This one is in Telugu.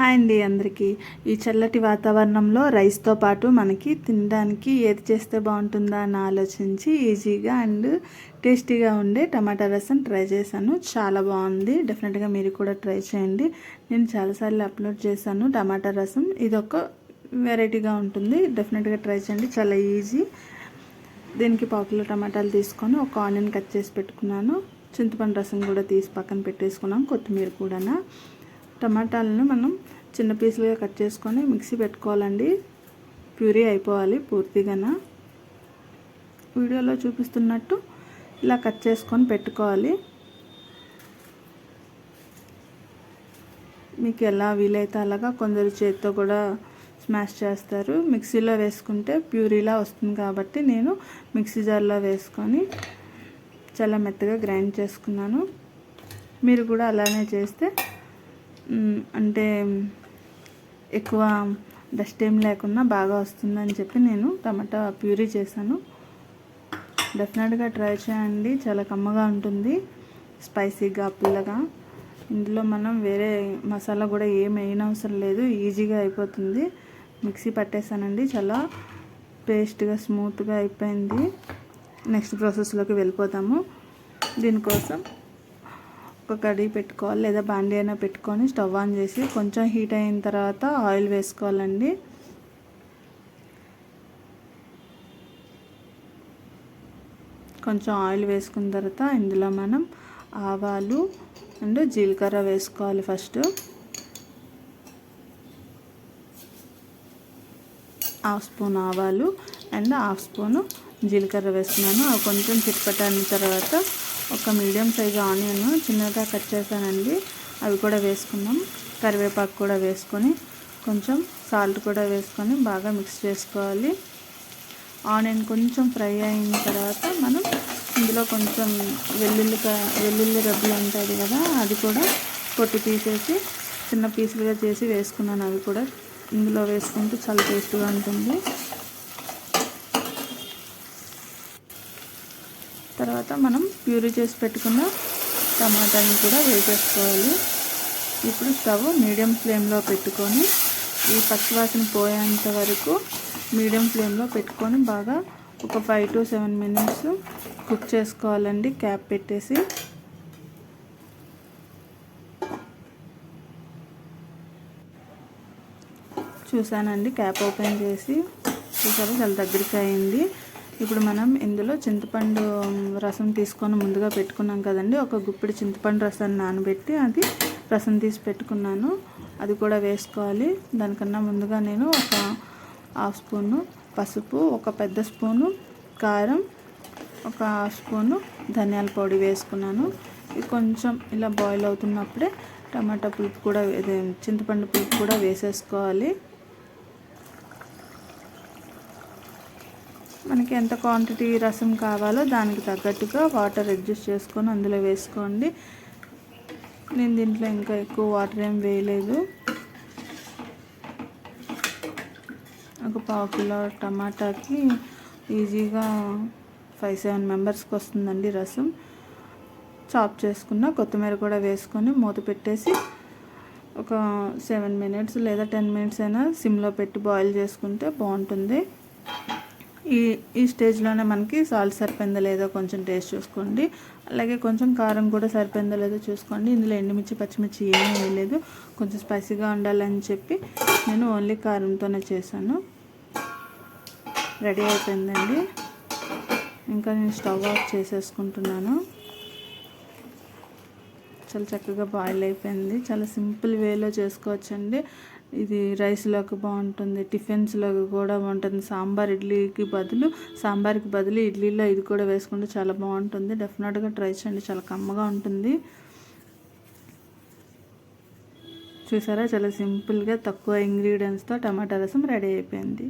హాయ్ అండి అందరికీ. ఈ చల్లటి వాతావరణంలో రైస్తో పాటు మనకి తినడానికి ఏది చేస్తే బాగుంటుందా అని ఆలోచించి ఈజీగా అండ్ టేస్టీగా ఉండే టమాటా రసం ట్రై చేశాను. చాలా బాగుంది. డెఫినెట్గా మీరు కూడా ట్రై చేయండి. నేను చాలాసార్లు అప్లోడ్ చేశాను టమాటా రసం. ఇది ఒక వెరైటీగా ఉంటుంది. డెఫినెట్గా ట్రై చేయండి. చాలా ఈజీ. దీనికి పావుకిలో టమాటాలు తీసుకొని ఒక ఆనియన్ కట్ చేసి పెట్టుకున్నాను. చింతపండు రసం కూడా తీసి పక్కన పెట్టేసుకున్నాం. కొత్తిమీర కూడా టమాటాలను మనం చిన్న పీసులుగా కట్ చేసుకొని మిక్సీ పెట్టుకోవాలండి. ప్యూరీ అయిపోవాలి పూర్తిగా వీడియోలో చూపిస్తున్నట్టు ఇలా కట్ చేసుకొని పెట్టుకోవాలి. మీకు ఎలా వీలైతే అలాగా కొందరు చేతితో కూడా స్మాష్ చేస్తారు. మిక్సీలో వేసుకుంటే ప్యూరీలా వస్తుంది కాబట్టి నేను మిక్సీ జార్లో వేసుకొని చాలా మెత్తగా గ్రైండ్ చేసుకున్నాను. మీరు కూడా అలానే చేస్తే అంటే ఎక్కువ డస్ట్ ఏం లేకుండా బాగా వస్తుందని చెప్పి నేను టమాటా ప్యూరీ చేశాను. డెఫినెట్గా ట్రై చేయండి. చాలా కమ్మగా ఉంటుంది. స్పైసీగా పుల్లగా. ఇందులో మనం వేరే మసాలా కూడా ఏం వేయనవసరం అవసరం లేదు. ఈజీగా అయిపోతుంది. మిక్సీ పట్టేసానండి చాలా పేస్ట్గా స్మూత్గా అయిపోయింది. నెక్స్ట్ ప్రాసెస్లోకి వెళ్ళిపోతాము. దీనికోసం ఒక కడిగి పెట్టుకోవాలి లేదా బాండీ అయినా పెట్టుకొని స్టవ్ ఆన్ చేసి కొంచెం హీట్ అయిన తర్వాత ఆయిల్ వేసుకోవాలండి. కొంచెం ఆయిల్ వేసుకున్న తర్వాత ఇందులో మనం ఆవాలు అండ్ జీలకర్ర వేసుకోవాలి ఫస్ట్. హాఫ్ స్పూన్ ఆవాలు అండ్ హాఫ్ స్పూను జీలకర్ర వేస్తున్నాను. అవి కొంచెం చిట్పట్టిన తర్వాత ఒక మీడియం సైజ్ ఆనియన్ చిన్నగా కట్ చేశానండి. అవి కూడా వేసుకున్నాం కరివేపాకు కూడా వేసుకొని కొంచెం సాల్ట్ కూడా వేసుకొని బాగా మిక్స్ చేసుకోవాలి. ఆనియన్ కొంచెం ఫ్రై అయిన తర్వాత మనం ఇందులో కొంచెం వెల్లుల్లి వెల్లుల్లి రబ్బులు ఉంటుంది కదా అది కూడా పొట్టు తీసేసి చిన్న పీసులుగా చేసి వేసుకున్నాను. అవి కూడా ఇందులో వేసుకుంటూ చాలా టేస్ట్గా ఉంటుంది. తర్వాత మనం ప్యూరీ చేసి పెట్టుకున్న టమాటాని కూడా వేసేసుకోవాలి. ఇప్పుడు స్టవ్ మీడియం ఫ్లేమ్లో పెట్టుకొని ఈ పచ్చివాసన పోయేంత వరకు మీడియం ఫ్లేమ్లో పెట్టుకొని బాగా ఒక five to seven minutes cook చేసుకోవాలండి. క్యాప్ పెట్టేసి. చూసానండి క్యాప్ ఓపెన్ చేసి. చూసారు చాలా దగ్గరికి అయింది. ఇప్పుడు మనం ఇందులో చింతపండు రసం తీసుకొని ముందుగా పెట్టుకున్నాం కదండి. ఒక గుప్పిడి చింతపండు రసాన్ని నానబెట్టి అది రసం తీసి పెట్టుకున్నాను. అది కూడా వేసుకోవాలి. దానికన్నా ముందుగా నేను ఒక హాఫ్ స్పూను పసుపు ఒక పెద్ద స్పూను కారం ఒక హాఫ్ స్పూను ధనియాల పొడి వేసుకున్నాను. ఇది కొంచెం ఇలా బాయిల్ అవుతున్నప్పుడే టమాటా పులుపు కూడా చింతపండు పులుపు కూడా వేసేసుకోవాలి. మనకి ఎంత క్వాంటిటీ రసం కావాలో దానికి తగ్గట్టుగా వాటర్ అడ్జస్ట్ చేసుకొని అందులో వేసుకోండి. నేను దీంట్లో ఇంకా ఎక్కువ వాటర్ ఏం వేయలేదు. ఒక పావు కిలో టమాటాకి ఈజీగా ఫైవ్ సెవెన్ మెంబర్స్కి వస్తుందండి రసం. చాప్ చేసుకున్న కొత్తిమీర కూడా వేసుకొని మూత పెట్టేసి ఒక సెవెన్ మినిట్స్ లేదా టెన్ మినిట్స్ అయినా సిమ్లో పెట్టి బాయిల్ చేసుకుంటే బాగుంటుంది. ఈ ఈ స్టేజ్లోనే మనకి సాల్ట్ సరిపోయిందో లేదో కొంచెం టేస్ట్ చూసుకోండి. అలాగే కొంచెం కారం కూడా సరిపోయిందో లేదో చూసుకోండి. ఇందులో ఎండుమిర్చి పచ్చిమిర్చి ఏమీ వేయలేదు. కొంచెం స్పైసీగా ఉండాలని చెప్పి నేను ఓన్లీ కారంతోనే చేశాను. రెడీ అయిపోయిందండి. ఇంకా నేను స్టవ్ ఆఫ్ చేసేసుకుంటున్నాను. చాలా చక్కగా బాయిల్ అయిపోయింది. చాలా సింపుల్ వేలో చేసుకోవచ్చండి. ఇది రైస్లోకి బాగుంటుంది టిఫిన్స్లోకి కూడా బాగుంటుంది. సాంబార్ ఇడ్లీకి బదులు సాంబార్కి బదులు ఇడ్లీలో ఇది కూడా వేసుకుంటే చాలా బాగుంటుంది. డెఫినెట్గా ట్రై చేయండి చాలా కమ్మగా ఉంటుంది. చూసారా? చాలా సింపుల్గా తక్కువ ఇంగ్రీడియంట్స్తో టమాటా రసం రెడీ అయిపోయింది.